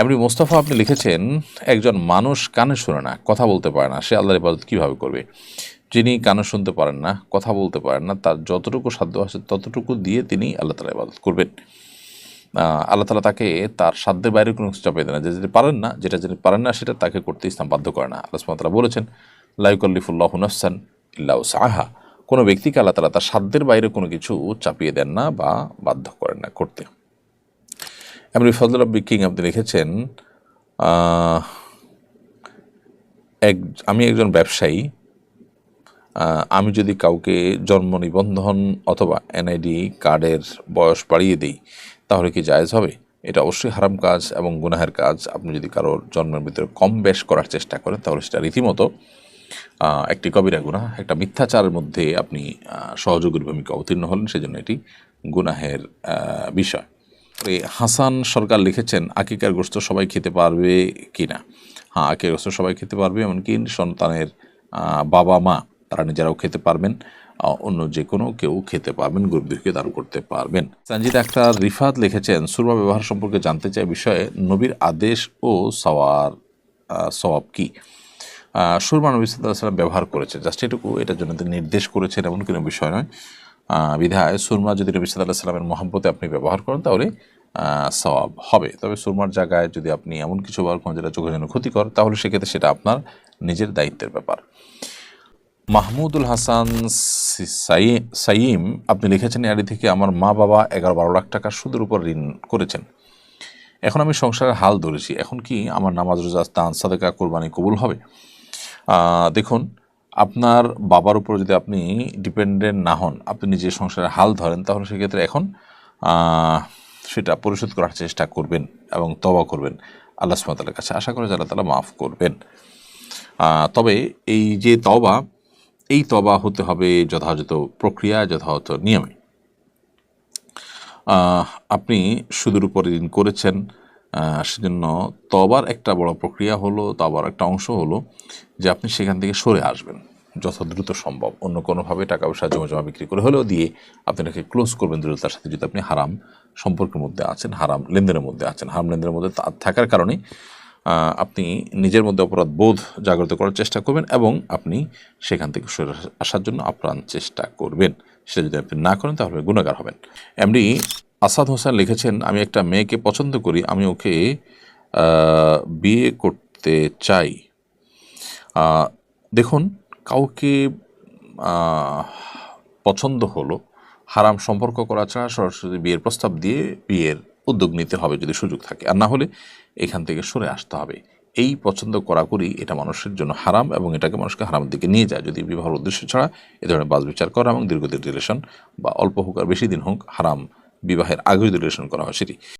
এমনি মোস্তফা, আপনি লিখেছেন, একজন মানুষ কানে শুনে না, কথা বলতে পারে না, সে আল্লাহর ইবাদত কীভাবে করবে? যিনি কানে শুনতে পারেন না, কথা বলতে পারেন না, তার যতটুকু সাধ্য আছে, ততটুকু দিয়ে তিনি আল্লাহ তালা ইবাদত করবেন। আল্লাহ তালা তাকে তার সাধ্যের বাইরে কোনো কিছু চাপিয়ে দেয় না। যে যদি পারেন না, যেটা যিনি পারেন না, সেটা তাকে করতে ইসলাম বাধ্য করে না। আল্লাহ তাআলা বলেছেন লাইকল্লিফুল্লাহ নফসান ইল্লাউ সাহা কোনো ব্যক্তিকে আল্লাহ তালা তার সাধ্যের বাইরে কোনো কিছু চাপিয়ে দেন না বা বাধ্য করেন না করতে। এমনি ফজল রব্বি কিং আপনি লিখেছেন এক, আমি একজন ব্যবসায়ী আমি যদি কাউকে জন্ম নিবন্ধন অথবা এনআইডি কার্ডের বয়স বাড়িয়ে দিই, তাহলে কি জায়েজ হবে? এটা অবশ্যই হারাম কাজ এবং গুনাহের কাজ। আপনি যদি কারোর জন্মের ভিতরে কম বেশ করার চেষ্টা করেন, তাহলে সেটা রীতিমতো একটি কবিরা গুনাহ, একটা মিথ্যাচারের মধ্যে আপনি সহযোগীর ভূমিকা অবতীর্ণ হলেন। সেজন্য এটি গুনাহের বিষয়। হাসান সরকার লিখেছেন, আকিকার গোস্ত সবাই খেতে পারবে কি না হ্যাঁ আকিকার গোস্ত সবাই খেতে পারবে, এমনকি সন্তানের বাবা, মা, তারা নিজেরাও খেতে পারবেন। অন্য যে কোনো কেউ খেতে পারবেন, গরিবদেরকে দান করতে পারবেন। সঞ্জিত আক্তার রিফাত লিখেছেন, সুরমা ব্যবহার সম্পর্কে জানতে চাই বিষয়ে, নবীর আদেশ ও সওয়ার সওয়াব কি? সুরমা নবী সাল্লাহ সাল্লাম ব্যবহার করেছে। জাস্ট এটুকু, এটার জন্য তিনি নির্দেশ করেছেন, এমন কোনো বিষয় নয়। বিধায় সুরমা যদি নবী সাল্লাহ সাল্লামের মহাব্বতে আপনি ব্যবহার করেন, তাহলে সওয়াব হবে। তবে সুরমার জায়গায় যদি আপনি এমন কিছু ব্যবহার করেন যেটা চোখের জন্য ক্ষতিকর, তাহলে সেক্ষেত্রে সেটা আপনার নিজের দায়িত্বের ব্যাপার। মাহমুদুল হাসান সাইম, আপনি লিখেছেন এআডি থেকে আমার মা বাবা এগারো বারো লাখ টাকা সুদের উপর ঋণ করেছেন। এখন আমি সংসারের হাল ধরেছি। এখন কি আমার নামাজ, রোজা, দান, সাদেকা, কোরবানি কবুল হবে? দেখুন আপনার বাবার উপর যদি আপনি ডিপেন্ডেন্ট না হন, আপনি নিজের সংসারের হাল ধরেন, তাহলে সেক্ষেত্রে এখন সেটা পরিশোধ করার চেষ্টা করবেন এবং তবা করবেন আল্লাহ সুমতালের কাছে। আশা করে আল্লাহ তালা মাফ করবেন। তবে এই যে তবা এই তবা হতে হবে যথাযথ প্রক্রিয়া, যথাযথ নিয়মে। আপনি সুদের উপরে ঋণ করেছেন সেজন্য তবার একটা বড় প্রক্রিয়া হলো, তবার একটা অংশ হলো যে আপনি সেখান থেকে সরে আসবেন, যত দ্রুত সম্ভব। অন্য কোনোভাবে টাকা পয়সা জমা জমা বিক্রি করে হলেও দিয়ে আপনি এটাকে ক্লোজ করবেন দ্রুততার সাথে, যদি আপনি হারাম সম্পর্কের মধ্যে আছেন, হারাম লেনদেনের মধ্যে আছেন। হারাম লেনদেনের মধ্যে থাকার কারণে আপনি নিজের মধ্যে অপরাধ বোধ জাগ্রত করার চেষ্টা করবেন এবং আপনি সেখান থেকে সরে আসার জন্য আপ্রাণ চেষ্টা করবেন। সেটা যদি আপনি না করেন, তাহলে গুণাগার হবেন। এমনি আসাদ হোসেন লিখেছেন, আমি একটা মেয়েকে পছন্দ করি, আমি ওকে বিয়ে করতে চাই। দেখুন, কাউকে পছন্দ হলো, হারাম সম্পর্ক করা ছাড়া সরাসরি বিয়ের প্রস্তাব দিয়ে বিয়ের উদ্যোগ নিতে হবে যদি সুযোগ থাকে। আর না হলে এখান থেকে সরে আসতে হবে। এই পছন্দ করা করি এটা মানুষের জন্য হারাম এবং এটাকে মানুষকে হারামের দিকে নিয়ে যায়। যদি বিবাহের উদ্দেশ্য ছাড়া এ ধরনের বাস বিচার করা এবং দীর্ঘদিন রিলেশন বা অল্প হোক আর বেশি দিন হোক হারাম বিবাহের আগে যদি রিলেশন করা হয় সেটি।